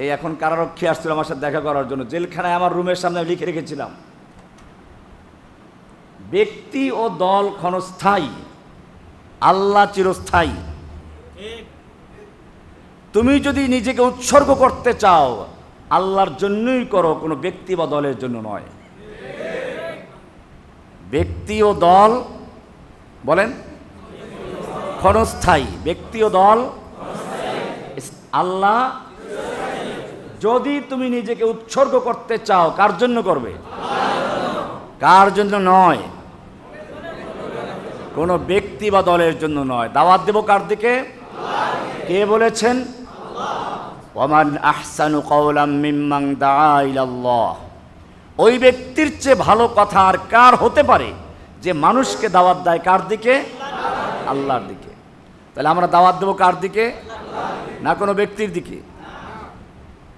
এই এখন কারারক্ষী আসছিল আমার সাথে দেখা করার জন্য। জেলখানায় আমার রুমের সামনে লিখে রেখেছিলাম, ব্যক্তি ও দল ক্ষণস্থায়ী, আল্লাহ চিরস্থায়ী। তুমি যদি নিজেকে উৎসর্গ করতে চাও, আল্লাহর জন্যই করো, কোনো ব্যক্তি বা দলের জন্য নয়। ব্যক্তি ও দল, বলেন, ক্ষণস্থায়ী। ব্যক্তি ও দল, আল্লাহ যদি তুমি নিজেকে উৎসর্গ করতে চাও, কার জন্য করবে? কার জন্য নয়? কোনো ব্যক্তি বা দলের জন্য নয়। দাওয়াত দেব কার দিকে? কে বলেছেন? আহসানু মিম্মাং ওই ব্যক্তির চেয়ে ভালো কথা আর কার হতে পারে যে মানুষকে দাওয়াত দেয় কার দিকে? আল্লাহর দিকে। তাহলে আমরা দাওয়াত দেবো কার দিকে? না কোনো ব্যক্তির দিকে?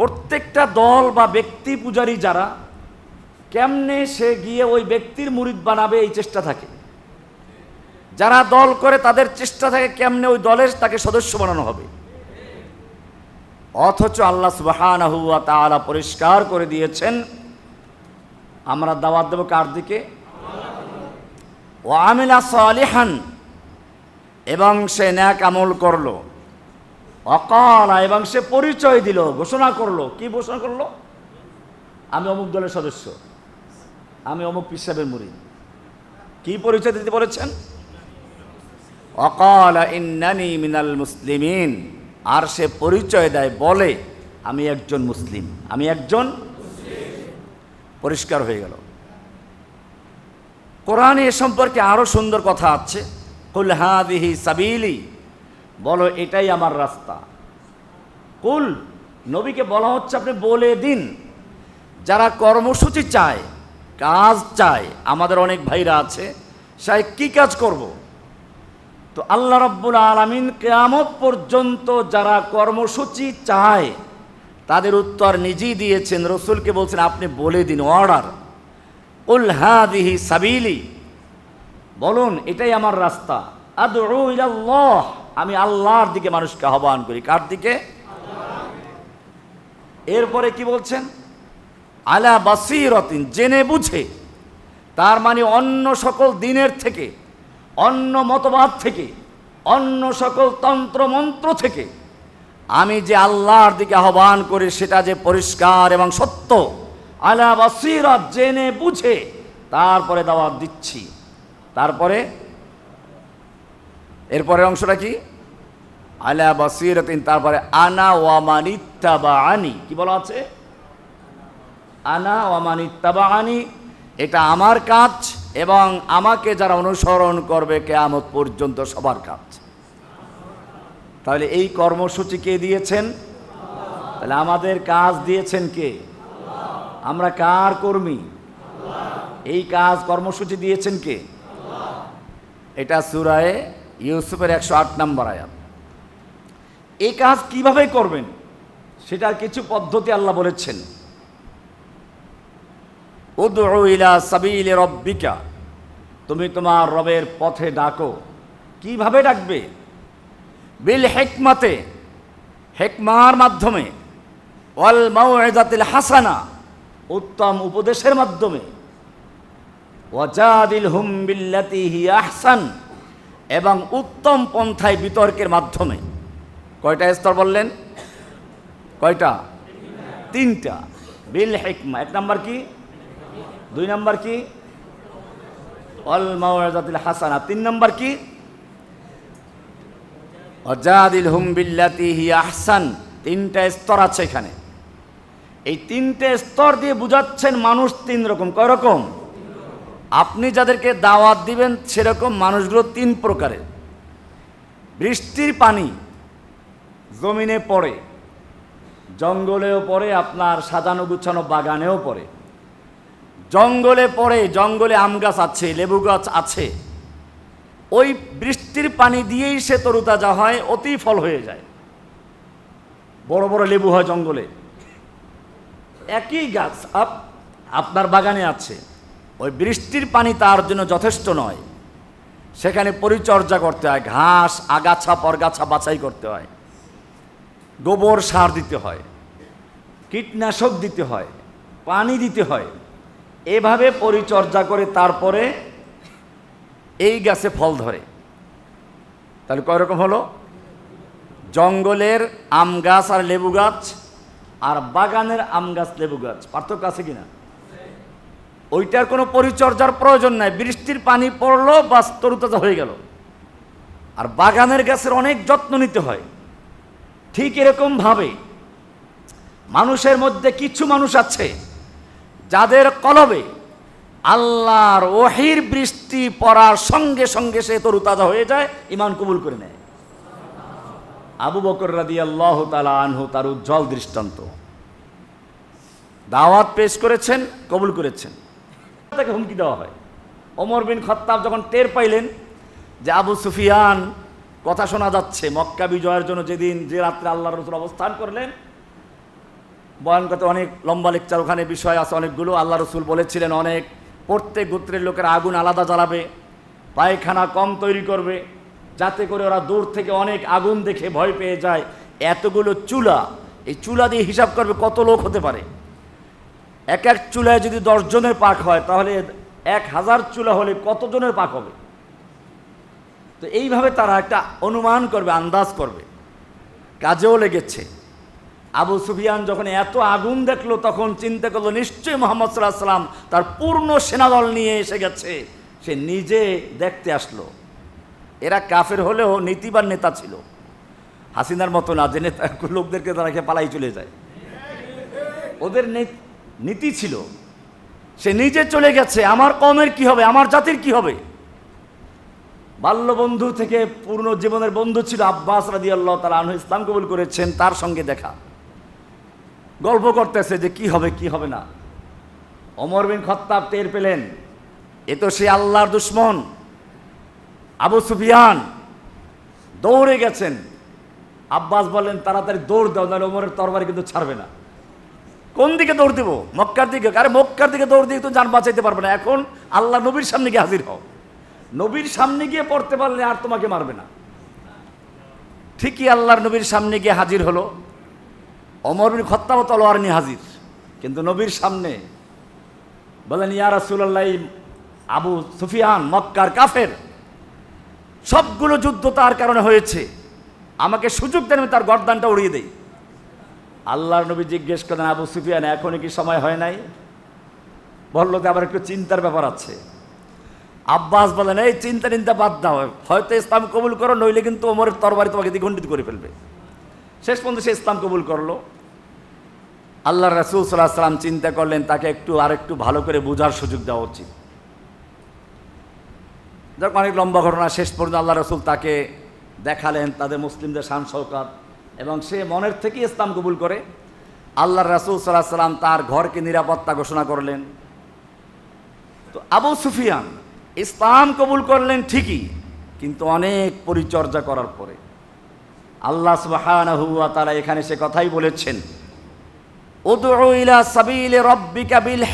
প্রত্যেকটা দল বা ব্যক্তি পূজারী যারা, কেমনে সে গিয়ে ওই ব্যক্তির মুরিদ বানাবে এই চেষ্টা থাকে? যারা দল করে তাদের চেষ্টা থাকে কেমনে ওই দলের তাকে সদস্য বানানো হবে। অথচ আল্লাহ তাআলা পরিষ্কার করে দিয়েছেন, আমরা দাওয়াত দেব কার দিকে? ও আমিলা সালিহান, এবং সে ন্যাক আমল করল। অকালা, এবং সে পরিচয় দিল, ঘোষণা করল। কি ঘোষণা করল? আমি অমুক দলের সদস্য। আমি অমুক পিসাবের মুড়ি কি পরিচয় দিতে বলেছেন? অকাল, ইন্নানি মিনাল মুসলিমিন। আর সে পরিচয় দেয়, বলে, আমি একজন মুসলিম। আমি একজন পরিষ্কার হয়ে গেল। কোরআনে এ সম্পর্কে আরও সুন্দর কথা আছে। কুল হাদিহি সাবিলি। বলো, এটাই আমার রাস্তা। কুল, নবীকে বলা হচ্ছে আপনি বলে দিন। যারা কর্মসূচি চায়, কাজ চায়, আমাদের অনেক ভাইরা আছে, সাহেব, কি কাজ করব? তো আল্লাহ রব্বুল আলমিন কেয়ামত পর্যন্ত যারা কর্মসূচি চায়, তাদের উত্তর নিজেই দিয়েছেন, রসুলকে বলছেন, আপনি বলে দিন অর্ডার। উল হাদিহি সাবিলি, বলুন, এটাই আমার রাস্তা। আদউ ইলাল্লাহ। আমি আল্লাহর দিকে মানুষকে আহ্বান করি। কার দিকে? এরপরে কি বলছেন? আলা বাসিরতিন, জেনে বুঝে। তার মানে অন্য সকল দিনের থেকে, অন্য মতবাদ থেকে, অন্য সকল তন্ত্র মন্ত্র থেকে, আমি যে আল্লাহর দিকে আহ্বান করি সেটা যে পরিষ্কার এবং সত্য, আলা বাসিরত, জেনে বুঝে, তারপরে দাওয়াত দিচ্ছি। তারপরে এরপরের অংশটা কি? আলা বাসিরতিন, তারপরে আনা ওয়ামানিত্তা বা আনি কি বলা আছে? আনা ওয়ামানিত্তা বা আনি এটা আমার কাজ এবং আমাকে যারা অনুসরণ করবে কেয়ামত পর্যন্ত সবার কাজ। তাহলে এই কর্মসূচি কে দিয়েছেন? তাহলে আমাদের কাজ দিয়েছেন কে? আমরা কার কর্মী? এই কাজ কর্মসূচি দিয়েছেন কে? এটা সুরায় ইউসুফের একশো আট নম্বর আয়াত। এই কাজ কীভাবে করবেন? সেটার কিছু পদ্ধতি আল্লাহ বলেছেন। সাবিলি রব্বিকা। তুমি তোমার রবের পথে ডাকো। কীভাবে ডাকবে? বিল হেকমাতে। হেকমার মাধ্যমে। হাসানা। উত্তম উপদেশের মাধ্যমে। ওয়াজাদিল হুম বিল্লাতি আহসান। এবং উত্তম পন্থায় বিতর্কের মাধ্যমে। কয়টা স্তর বললেন? কয়টা? তিনটা। বিল হেকমা। এক নাম্বার কি? দুই নাম্বার কি? অল মাওয়াজাতিল হাসানা। তিন নম্বর কি? অজাদিল হুম বিল্লাতি হি আহসান। তিনটা স্তর আছে এখানে। এই তিনটে স্তর দিয়ে বুঝাচ্ছেন মানুষ তিন রকম। কয় রকম? আপনি যাদেরকে দাওয়াত দিবেন সেরকম মানুষগুলো তিন প্রকারের বৃষ্টির পানি জমিনে পড়ে, জঙ্গলেও পড়ে, আপনার সাজানো গুছানো বাগানেও পড়ে। জঙ্গলে পড়ে, জঙ্গলে আম গাছ আছে, লেবু গাছ আছে, ওই বৃষ্টির পানি দিয়েই সে তরুতাজা হয়, অতি ফল হয়ে যায়। বড় বড় লেবু হয় জঙ্গলে। একই গাছ আপ আপনার বাগানে আছে। ওই বৃষ্টির পানি তার জন্য যথেষ্ট নয়। সেখানে পরিচর্যা করতে হয়, ঘাস, আগাছা, পরগাছা বাছাই করতে হয়। গোবর সার দিতে হয়, কীটনাশক দিতে হয়, পানি দিতে হয়। এভাবে পরিচর্যা করে তারপরে এই গাছে ফল ধরে। তাহলে কয় রকম হলো? জঙ্গলের আম গাছ আর লেবু গাছ আর বাগানের আম গাছ লেবু গাছ। পার্থক্য আছে কিনা? ওইটার কোনো পরিচর্যার প্রয়োজন নাই। বৃষ্টির পানি পড়ল, বাস তরুতাজা হয়ে গেল। আর বাগানের গাছের অনেক যত্ন নিতে হয়। ঠিক এরকমভাবে মানুষের মধ্যে কিছু মানুষ আছে, যাদের কলবে আল্লাহর ওহির বৃষ্টি পড়ার সঙ্গে সঙ্গে সে তরুতাজা হয়ে যায় ইমান কবুল করে নেয়। আবু বকর রাদি আল্লাহ তালা আনহু তার উজ্জ্বল দৃষ্টান্ত। দাওয়াত পেশ করেছেন, কবুল করেছেন। তাকে হুমকি দেওয়া হয়। ওমর বিন খত্তাব যখন টের পাইলেন যে আবু সুফিয়ান কথা শোনা যাচ্ছে, মক্কা বিজয়ের জন্য যেদিন যে রাত্রে আল্লাহ রসুল অবস্থান করলেন, বয়ান করতে অনেক লম্বা লেকচার, ওখানে বিষয় আছে অনেকগুলো। আল্লাহ রসুল বলেছিলেন অনেক, প্রত্যেক গোত্রের লোকের আগুন আলাদা জ্বালাবে, পায়খানা কম তৈরি করবে, যাতে করে ওরা দূর থেকে অনেক আগুন দেখে ভয় পেয়ে যায়। এতগুলো চুলা, এই চুলা দিয়ে হিসাব করবে কত লোক হতে পারে। এক এক চুলায় যদি দশজনের পাক হয়, তাহলে এক হাজার চুলা হলে কতজনের পাক হবে? তো এইভাবে তারা একটা অনুমান করবে, আন্দাজ করবে। কাজেও লেগেছে। আবু সুফিয়ান যখন এত আগুন দেখল, তখন চিন্তা করল, নিশ্চয়ই মোহাম্মদ সাল্লাহ সাল্লাম তার পূর্ণ সেনাদল নিয়ে এসে গেছে। সে নিজে দেখতে আসলো। এরা কাফের হলেও নীতিবান নেতা ছিল। হাসিনার মতো না যে নেতা লোকদেরকে তারা পালাই চলে যায়। ওদের নীতি ছিল। সে নিজে চলে গেছে, আমার কমের কি হবে, আমার জাতির কি হবে? বাল্যবন্ধু থেকে পূর্ণ জীবনের বন্ধু ছিল আব্বাস রাদি আল্লাহ তালা আনহু, ইসলাম কবুল করেছেন, তার সঙ্গে দেখা। গল্প করতেছে যে কি হবে কি হবে না। অমর বিন খত্তাব টের পেলেন, এ তো সে আল্লাহর দুশ্মন। আবু সুফিয়ান দৌড়ে গেছেন। আব্বাস বলেন তাড়াতাড়ি দৌড় দাও, নাহলে ওমরের তরবারি কিন্তু ছাড়বে না। কোন দিকে দৌড় দিব? মক্কার দিকে। আরে মক্কার দিকে দৌড় দিয়ে তো যান বাঁচাইতে পারবে না। এখন আল্লাহ নবীর সামনে গিয়ে হাজির হও। নবীর সামনে গিয়ে পড়তে পারলে আর তোমাকে মারবে না। ঠিকই আল্লাহর নবীর সামনে গিয়ে হাজির হলো। অমর বিন তলোয়ার নিয়ে হাজির। কিন্তু নবীর সামনে বলেন, ইয়া রাসূলুল্লাহ, এই আবু সুফিয়ান মক্কার কাফের, সবগুলো যুদ্ধ তার কারণে হয়েছে। আমাকে সুযোগ দেন, আমি তার গর্দানটা উড়িয়ে দেই। আল্লাহর নবী জিজ্ঞেস করেন, আবু সুফিয়ান এখনই কি সময় হয় নাই? বলল যে আবার একটু চিন্তার ব্যাপার আছে। আব্বাস বলেন, এই চিন্তা চিন্তা বাদ দাও। হয়তো ইসলাম কবুল করো, নইলে কিন্তু ওমরের তরবারি তোমাকে দ্বিখণ্ডিত করে ফেলবে। শেষ পর্যন্ত সে ইসলাম কবুল করল। আল্লাহ রাসুল সাল্লাহ সাল্লাম চিন্তা করলেন, তাকে একটু আর একটু ভালো করে বোঝার সুযোগ দেওয়া উচিত। যাক অনেক লম্বা ঘটনা, শেষ পর্যন্ত আল্লাহ রসুল তাকে দেখালেন, তাদের মুসলিমদের শান শওকাত এবং সে মনের থেকে ইসলাম কবুল করে। আল্লাহ রাসুল সাল্লাহ সাল্লাম তার ঘরকে নিরাপত্তা ঘোষণা করলেন। তো আবু সুফিয়ান ইসলাম কবুল করলেন ঠিকই, কিন্তু অনেক পরিচর্যা করার পরে। আল্লাহ ওয়া তাআলা এখানে সে কথাই বলেছেন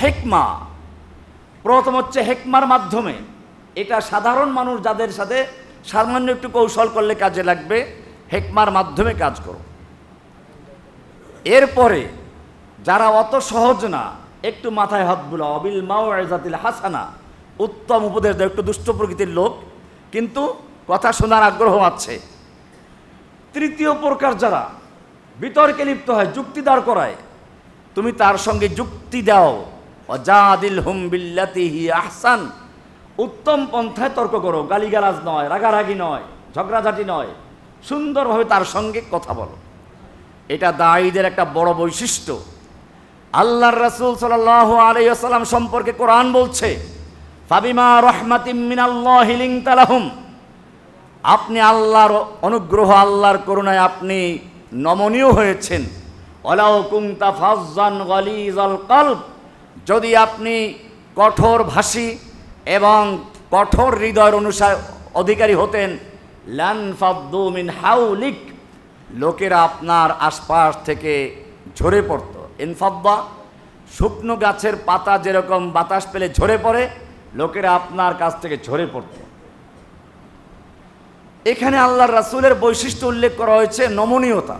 হিকমা। প্রথম হচ্ছে হেকমার মাধ্যমে। এটা সাধারণ মানুষ যাদের সাথে সামান্য একটু কৌশল করলে কাজে লাগবে। হেকমার মাধ্যমে কাজ করো। এরপরে যারা অত সহজ না, একটু মাথায় হাত বুলা অবিল মাও জাতিল হাসানা, উত্তম উপদেশ দেয় একটু দুষ্ট প্রকৃতির লোক, কিন্তু কথা শোনার আগ্রহ আছে। তৃতীয় প্রকার যারা বিতর্কে লিপ্ত হয়, যুক্তি দাঁড় করায়, তুমি তার সঙ্গে যুক্তি দাও। অজাদিল হুম বিল্লাতি হি আহসান। উত্তম পন্থায় তর্ক করো। গালিগালাজ নয়, রাগারাগি নয়, ঝগড়াঝাটি নয়। সুন্দরভাবে তার সঙ্গে কথা বলো। এটা দায়ীদের একটা বড় বৈশিষ্ট্য। আল্লাহর রাসূল সাল্লাল্লাহু আলাইহি ওয়াসাল্লাম সম্পর্কে কোরআন বলছে, ফাবিমা রহমাতিম মিনাল্লাহি লিনতা লাহুম। আপনি আল্লাহর অনুগ্রহ, আল্লাহর করুণায় আপনি নমনীয় হয়েছেন। অলাও কুংতা ফাজ্জান গলিজাল কলব। যদি আপনি কঠোর ভাষী এবং কঠোর হৃদয়ের অনুসার অধিকারী হতেন মিন হাউলিক, লোকেরা আপনার আশপাশ থেকে ঝরে পড়ত। ইনফাব্বা শুকনো গাছের পাতা যেরকম বাতাস পেলে ঝরে পড়ে, লোকেরা আপনার কাছ থেকে ঝরে পড়ত। এখানে আল্লাহর রাসূলের বৈশিষ্ট্য উল্লেখ করা হয়েছে নমনীয়তা।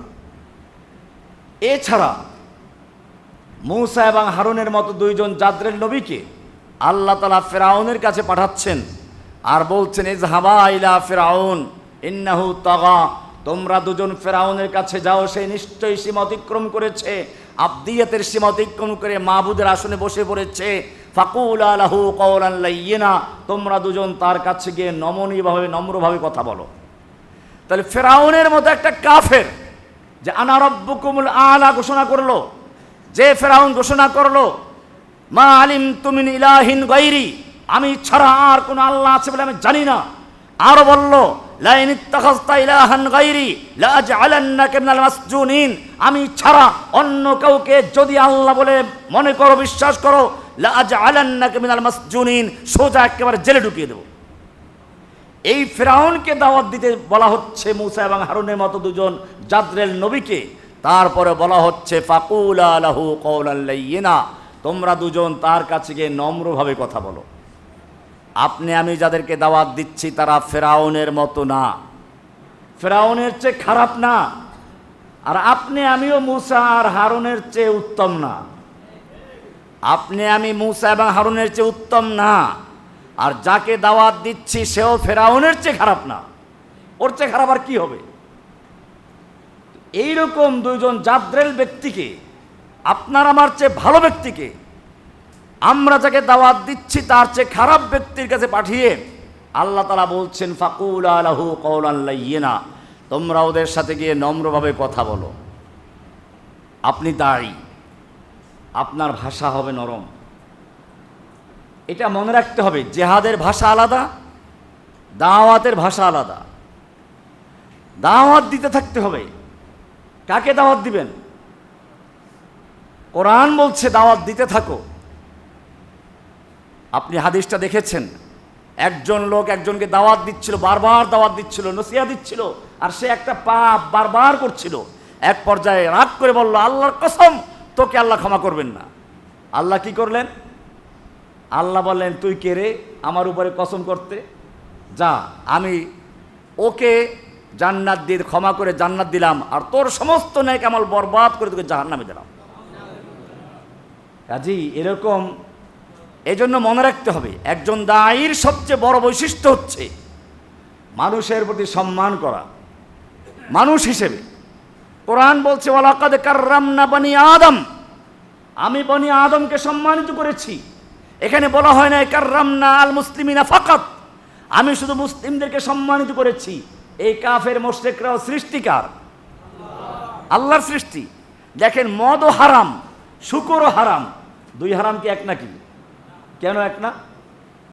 এছাড়া, মৌসা এবং হারুনের মতো দুইজন জাদ্রের নবীকে আল্লাহ তালা ফেরাউনের কাছে পাঠাচ্ছেন। আর বলছেন ইজহাবা ইলা ফেরাউন, ইন্নাহু তগা। তোমরা দুজন ফেরাউনের কাছে যাও, সে নিশ্চয়ই সীমা অতিক্রম করেছে। আবদিয়াতের সীমা অতিক্রম করে মাহবুদের আসনে বসে পড়েছে। ফাকুল আলাহু কৌলান লাইয়িনা, তোমরা দুজন তার কাছে গিয়ে নমনীয়ভাবে, নম্রভাবে কথা বলো। তাহলে ফেরাউনের মতো একটা কাফের যে আনা রব্বুকুমুল আলা ঘোষণা করল, যে ফেরাউন ঘোষণা করল, মা আলিম তুমিন ইলাহিন গৈরি আমি ছাড়া আর কোনো আল্লাহ আছে বলে আমি জানি না। আরও বলল আমি ছাড়া অন্য কাউকে যদি আল্লাহ বলে মনে করো, বিশ্বাস করো সোজা একেবারে জেলে ঢুকিয়ে দেবো। এই ফেরাউনকে দাওয়াত দিতে বলা হচ্ছে মুসা এবং হারুনের মতো দুজন জাদ্রেল নবীকে। তারপরে বলা হচ্ছে, ফাকুল আলাহু কৌলাল্লাইনা তোমরা দুজন তার কাছে গিয়ে নম্রভাবে কথা বলো। আপনি, আমি যাদেরকে দাওয়াত দিচ্ছি তারা ফেরাউনের মতো না। ফেরাউনের চেয়ে খারাপ না। আর আপনি, আমিও মুসা আর হারুনের চেয়ে উত্তম না। আপনি, আমি মুসা এবং হারুনের চেয়ে উত্তম না। আর যাকে দাওয়াত দিচ্ছি, সেও ফেরাউনের চেয়ে খারাপ না। ওর চেয়ে খারাপ আর কি হবে? এইরকম দুইজন জাদ্রেল ব্যক্তিকে, আপনার আমার চেয়ে ভালো ব্যক্তিকে আমরা যাকে দাওয়াত দিচ্ছি, তার চেয়ে খারাপ ব্যক্তির কাছে পাঠিয়ে আল্লাহ তালা বলছেন, ফাকুল আলাহু কৌলাল্লাইয়েনা তোমরা ওদের সাথে গিয়ে নম্রভাবে কথা বলো। আপনি দাঁড়ি আপনার ভাষা হবে নরম। এটা মনে রাখতে হবে, জেহাদের ভাষা আলাদা, দাওয়াতের ভাষা আলাদা। দাওয়াত দিতে থাকতে হবে। কাকে দাওয়াত দিবেন? কোরআন বলছে, দাওয়াত দিতে থাকো। আপনি হাদিসটা দেখেছেন? একজন লোক একজনকে দাওয়াত দিচ্ছিল, বারবার দাওয়াত দিচ্ছিল নসিয়া দিচ্ছিল, আর সে একটা পাপ বারবার করছিল। এক পর্যায়ে রাগ করে বলল, আল্লাহর কসম, তোকে আল্লাহ ক্ষমা করবেন না। আল্লাহ কি করলেন? আল্লাহ বললেন, তুই কে রে আমার উপরে কসম করতে? যা, আমি ওকে জান্নাত দিয়ে, ক্ষমা করে জান্নাত দিলাম, আর তোর সমস্ত ন্যায় কামাল বরবাদ করে তোকে জাহান্নামে দিলাম। কাজী, এরকম এই জন্য মনে রাখতে হবে, একজন দায়ীর সবচেয়ে বড় বৈশিষ্ট্য হচ্ছে মানুষের প্রতি সম্মান করা। মানুষ হিসেবে। কোরআন বলছে, ওয়ালাকাদ কাররামনা বানি আদম। আমি বনি আদমকে সম্মানিত করেছি। এখানে বলা হয় না কাররামনা আল মুসলিমিনা ফাকাত। আমি শুধু মুসলিমদেরকে সম্মানিত করেছি। এই কাফের মোশেকরাও সৃষ্টিকার। আল্লাহর সৃষ্টি। দেখেন মদও হারাম শুকরও হারাম, দুই হারাম কি এক নাকি? কেন এক না?